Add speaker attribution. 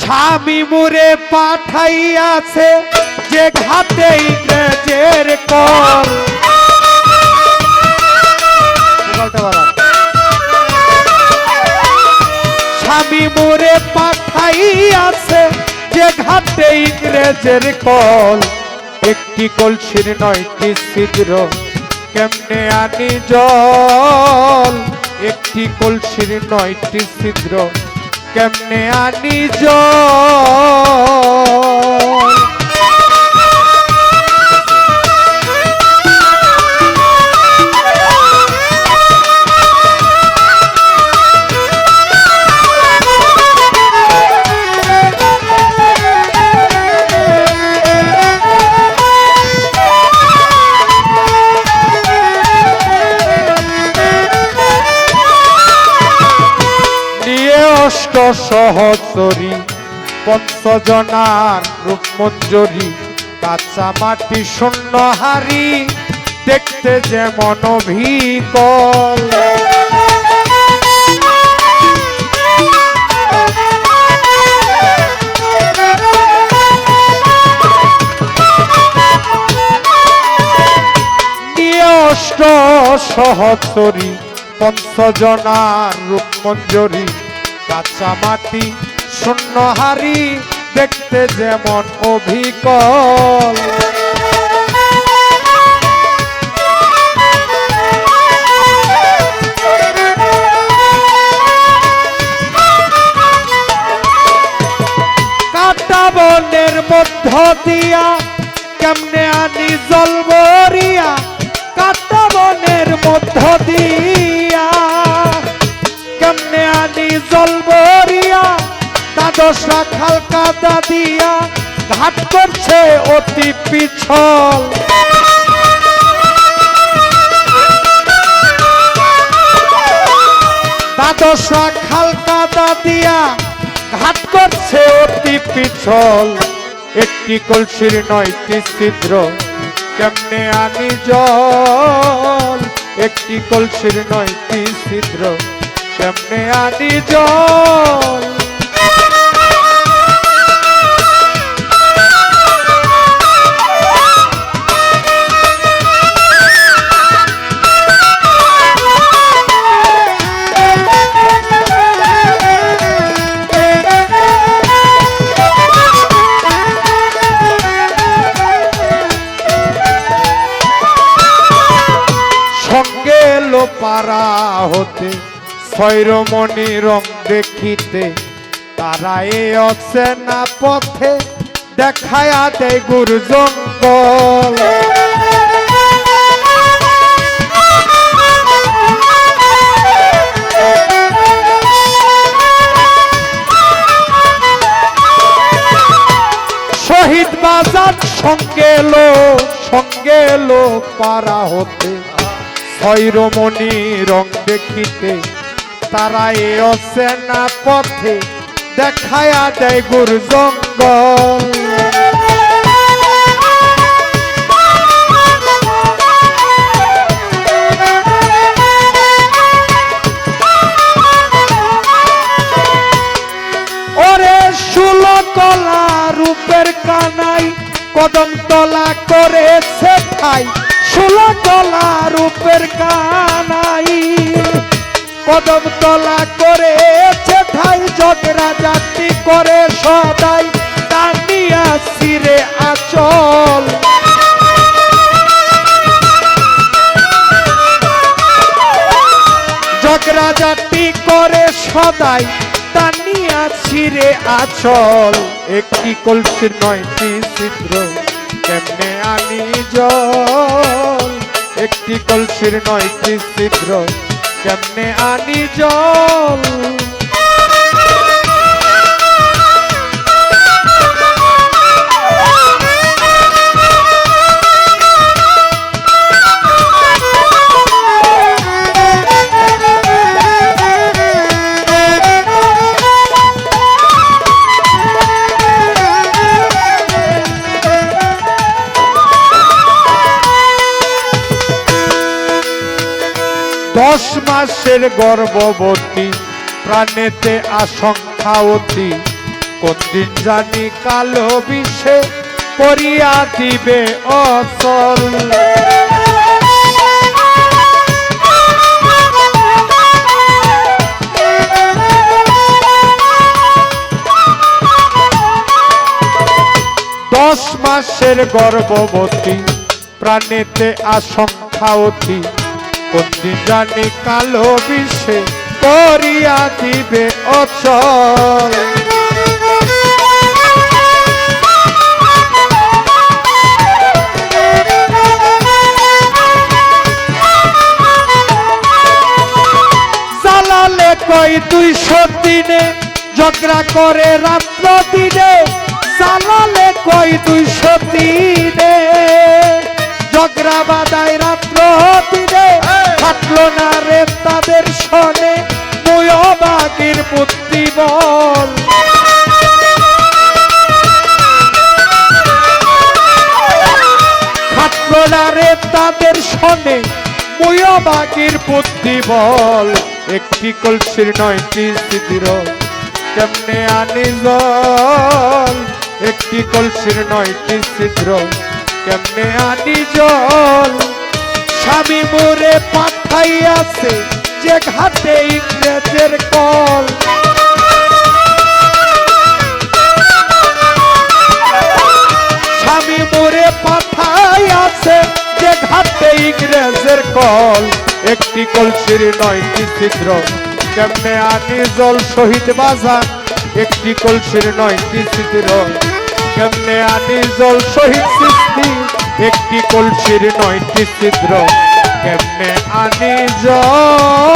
Speaker 1: স্বামী মুরে পাঠাইয়াছে যে ঘাটে ইংরেজের কল। স্বামী মুরে পাঠাইয়াছে যে ঘাটে ইংরেজের কল। একটি কলসির নয়টি ছিদ্র, কেমনে আনি জল? একটি কলসির নয়টি ছিদ্র কেমনে আনি জল সহচরী পঞ্চজনার রূপমঞ্জরি কাঁচা মাটি শূন্য হারি দেখতে যেমন অভিকল। অষ্ট সহচরী পঞ্চজনার রূপমঞ্জরি কাঁচা মাটি, শূন্য হারি দেখতে যেমন অভিকল। কেমনে আনি জল বরিয়া কাটা বনের মধ্য দিয়া কেমনে জল বরিয়া দ্বাদশা খাল কাদা ঘাট করছে অতি পিছল। দ্বাদশা খাল কাদা দিয়া ঘাট করছে অতি পিছল। একটি কলসির নয়টি ছিদ্র, কেমনে আনি জল? একটি কলসির নয়টি ছিদ্র কেমনে আনি জল। পাড়া হতে। ছয়রমণি রং দেখিতে তারা এ অচেনা পথে, দেখায়া দেয় গুরু জঙ্গল শহীদ বাজার সঙ্গে এলো সঙ্গে এলো পাড়া হতে। ছয়রমণি রং দেখিতে তারা এ অচেনা পথে, দেখায়া দেয় গুরু জঙ্গল ওরে রূপের কানাই, কদম তলা করেছে ষোলো কলা রূপের কানাই। কদম তলা করেছে ঠাই, জগরা জাতি করে সদাই। টানিয়া সিরে আচল। জগরা জাতি করে সদাই টানিয়া ছিঁড়ে আচল। একটি কলসির নয়টি ছিদ্র, কেমনে আনি জল? একটি কলসির নয়টি ছিদ্র কেমনে আনি জল। দশ মাসের গর্ভবতী, প্রাণেতে আশঙ্কা অতি। কোন দিন জানি কালো বিষে করিয়া দিবে অচল। দশ মাসের গর্ভবতী, প্রাণেতে আশঙ্কা অতি। কোন দিন জানি কালো বিষে করিয়া দিবে অচল চালালে কই দুইশো দিনে, ঝগড়া করে রাত্র দিনে। চালালে কই দুইশো দিনে, ঝগড়া বুদ্ধি বল। রে তাদের শনে মুয়বাগির বুদ্ধি বল। একটি কলসির নয়টি সিদ্ধির কেমনে আনি জল? একটি কলসির নয়টি ছিদ্র কেমনে আনি জল? স্বামী মোরে পাঠাইয়াছে যে ঘাটে ইংরেজের কল। ইংরেজের কল, একটি কলসির নয়টি ছিদ্র। কেমনে আনি জল শহীদ বাজার একটি কলসির নয়টি ছিদ্র। কেমনে আনি জল শহীদ সৃষ্টি? একটি কলসির নয়টি ছিদ্র। কেমনে আনি জল